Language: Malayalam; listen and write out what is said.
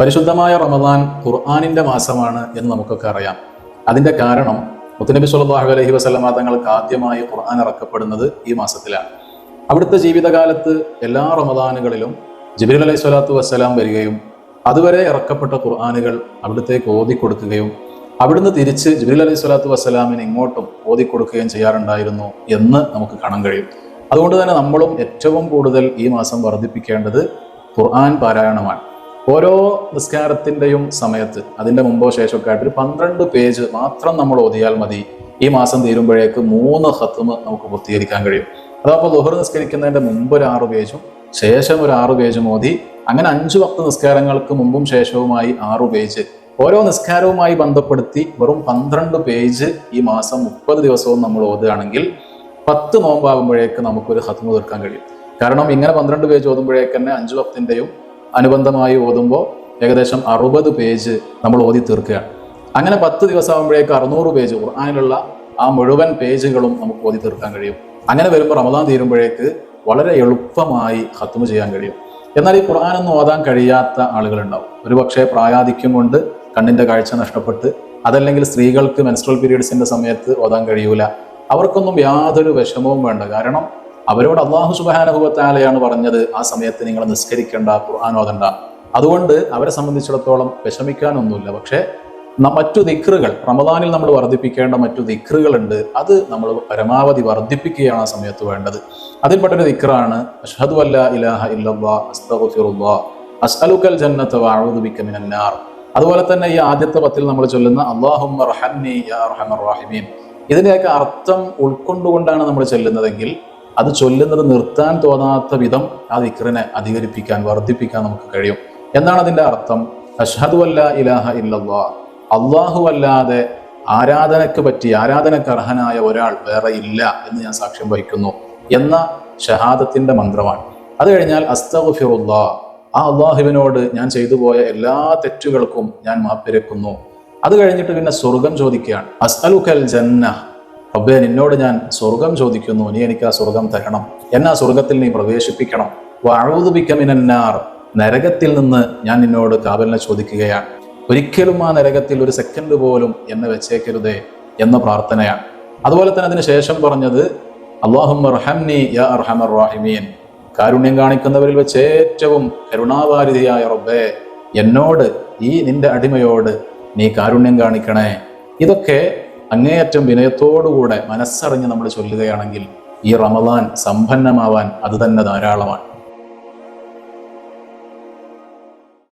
പരിശുദ്ധമായ റമദാൻ ഖുർആാനിന്റെ മാസമാണ് എന്ന് നമുക്കൊക്കെ അറിയാം. അതിന്റെ കാരണം മുത്തനബി സുല്ലാഹു അലഹി വസല്ലമ തങ്ങൾക്ക് ആദ്യമായി ഖുർആൻ ഇറക്കപ്പെടുന്നത് ഈ മാസത്തിലാണ്. അവിടുത്തെ ജീവിതകാലത്ത് എല്ലാ റമദാനുകളിലും ജിബ്രീൽ അലൈഹി സ്വലാത്തു വസ്സലാം വരികയും അതുവരെ ഇറക്കപ്പെട്ട ഖുർആാനുകൾ അവിടുത്തേക്ക് ഓതിക്കൊടുക്കുകയും അവിടുന്ന് തിരിച്ച് ജിബ്രീൽ അലൈഹി സ്വലാത്തു വസ്സലാമിന് ഇങ്ങോട്ടും ഓതിക്കൊടുക്കുകയും ചെയ്യാറുണ്ടായിരുന്നു എന്ന് നമുക്ക് കാണാൻ കഴിയും. അതുകൊണ്ട് തന്നെ നമ്മളും ഏറ്റവും കൂടുതൽ ഈ മാസം വർദ്ധിപ്പിക്കേണ്ടത് ഖുർആൻ പാരായണമാണ്. ഓരോ നിസ്കാരത്തിന്റെയും സമയത്ത് അതിന്റെ മുമ്പോ ശേഷമൊക്കെ ആയിട്ട് ഒരു പന്ത്രണ്ട് പേജ് മാത്രം നമ്മൾ ഓതിയാൽ മതി. ഈ മാസം തീരുമ്പോഴേക്ക് മൂന്ന് ഹത്തുമ് നമുക്ക് പൂർത്തീകരിക്കാൻ കഴിയും. അതപ്പോൾ ദുഹർ നിസ്കരിക്കുന്നതിന്റെ മുമ്പ് ഒരു ആറ് പേജും ശേഷം ഒരു ആറ് പേജും ഓതി. അങ്ങനെ അഞ്ച് വക്ത നിസ്കാരങ്ങൾക്ക് മുമ്പും ശേഷവുമായി ആറു പേജ് ഓരോ നിസ്കാരവുമായി ബന്ധപ്പെടുത്തി വെറും പന്ത്രണ്ട് പേജ് ഈ മാസം മുപ്പത് ദിവസവും നമ്മൾ ഓതുകയാണെങ്കിൽ പത്ത് നോമ്പാകുമ്പോഴേക്ക് നമുക്കൊരു ഹത്തുമ തീർക്കാൻ കഴിയും. കാരണം ഇങ്ങനെ പന്ത്രണ്ട് പേജ് ഓതുമ്പോഴേക്ക് തന്നെ അഞ്ചു അനുബന്ധമായി ഓതുമ്പോൾ ഏകദേശം അറുപത് പേജ് നമ്മൾ ഓതി തീർക്കുകയാണ് അങ്ങനെ പത്ത് ദിവസം ആകുമ്പോഴേക്ക് അറുന്നൂറ് പേജ് ഖുർആാനിലുള്ള ആ മുഴുവൻ പേജുകളും നമുക്ക് ഓതി തീർക്കാൻ കഴിയും. അങ്ങനെ വരുമ്പോൾ റമദാൻ തീരുമ്പോഴേക്ക് വളരെ എളുപ്പമായി ഹത്തുമ ചെയ്യാൻ കഴിയും. എന്നാൽ ഈ ഖുർആാനൊന്നും ഓതാൻ കഴിയാത്ത ആളുകളുണ്ടാവും. ഒരു പക്ഷേ പ്രായാധിക്യം കൊണ്ട് കണ്ണിന്റെ കാഴ്ച നഷ്ടപ്പെട്ട് അതല്ലെങ്കിൽ സ്ത്രീകൾക്ക് മെൻസ്ട്രൽ പീരീഡ്സിന്റെ സമയത്ത് ഓതാൻ കഴിയൂല. അവർക്കൊന്നും യാതൊരു വിഷമവും വേണ്ട. കാരണം അവരോട് അള്ളാഹു സുബാനുഭവത്താലെയാണ് പറഞ്ഞത് ആ സമയത്ത് നിങ്ങൾ നിസ്കരിക്കേണ്ട ഖുർആൻ ഓതണ്ട. അതുകൊണ്ട് അവരെ സംബന്ധിച്ചിടത്തോളം വിഷമിക്കാനൊന്നുമില്ല. പക്ഷേ മറ്റു ദിക്റുകൾ റമദാനിൽ നമ്മൾ വർദ്ധിപ്പിക്കേണ്ട മറ്റു ദിക്റുകളുണ്ട് അത് നമ്മൾ പരമാവധി വർദ്ധിപ്പിക്കുകയാണ് ആ സമയത്ത് വേണ്ടത്. അതിൽപ്പെട്ടൊരു ദിക്റാണ് അഷ്ഹദു അല്ല ഇലാഹ ഇല്ലല്ലാ അസ്അലുക്കൽ ജന്നത ബിക മിനന്നാർ അതുപോലെ തന്നെ ഈ ആദ്യത്തെ പത്തിൽ നമ്മൾ ചൊല്ലുന്ന റഹംനി യാ ഇതിന്റെയൊക്കെ അർത്ഥം ഉൾക്കൊണ്ടുകൊണ്ടാണ് നമ്മൾ ചൊല്ലുന്നതെങ്കിൽ അത് ചൊല്ലുന്നത് നിർത്താൻ തോന്നാത്ത വിധം ആ ദിക്റിനെ അധികരിപ്പിക്കാൻ വർദ്ധിപ്പിക്കാൻ നമുക്ക് കഴിയും. എന്താണ് അതിന്റെ അർത്ഥം. അഷ്ഹദു അല്ല ഇലാഹ ഇല്ലല്ലാ. അള്ളാഹു അല്ലാതെ ആരാധനക്ക് പറ്റി ആരാധനക്ക് അർഹനായ ഒരാൾ വേറെ ഇല്ല എന്ന് ഞാൻ സാക്ഷ്യം വഹിക്കുന്നു എന്ന ഷഹാദത്തിന്റെ മന്ത്രമാണ്. അത് കഴിഞ്ഞാൽ അസ്തഫിറുല്ലാ ആ അള്ളാഹുവിനോട് ഞാൻ ചെയ്തു പോയ എല്ലാ തെറ്റുകൾക്കും ഞാൻ മാപ്പിരക്കുന്നു അത് കഴിഞ്ഞിട്ട് പിന്നെ സ്വർഗം ചോദിക്കുകയാണ്. അസ്തലുഖൽ ജന്ന റബ്ബേ നിന്നോട് ഞാൻ സ്വർഗം ചോദിക്കുന്നു. നീ എനിക്ക് ആ സ്വർഗം തരണം. എന്നെ ആ സ്വർഗത്തിൽ നീ പ്രവേശിപ്പിക്കണം. വഴുതുപിക്കമിനാർ നരകത്തിൽ നിന്ന് ഞാൻ നിന്നോട് കാവലിനെ ചോദിക്കുകയാണ്. ഒരിക്കലും ആ നരകത്തിൽ ഒരു സെക്കൻഡ് പോലും എന്നെ വെച്ചേക്കരുതേ എന്ന പ്രാർത്ഥനയാണ്. അതുപോലെ തന്നെ അതിന് ശേഷം പറഞ്ഞത് അള്ളാഹുമ്മ യാ അർഹമർ കാരുണ്യം കാണിക്കുന്നവരിൽ വെച്ച് ഏറ്റവും കരുണാവാരിധിയായ റബ്ബേ എന്നോട് ഈ നിന്റെ അടിമയോട് നീ കാരുണ്യം കാണിക്കണേ. ഇതൊക്കെ അങ്ങേയറ്റം വിനയത്തോടുകൂടെ മനസ്സറിഞ്ഞ് നമ്മൾ ചൊല്ലുകയാണെങ്കിൽ ഈ റമദാൻ സമ്പന്നമാവാൻ അത് തന്നെ ധാരാളമാണ്.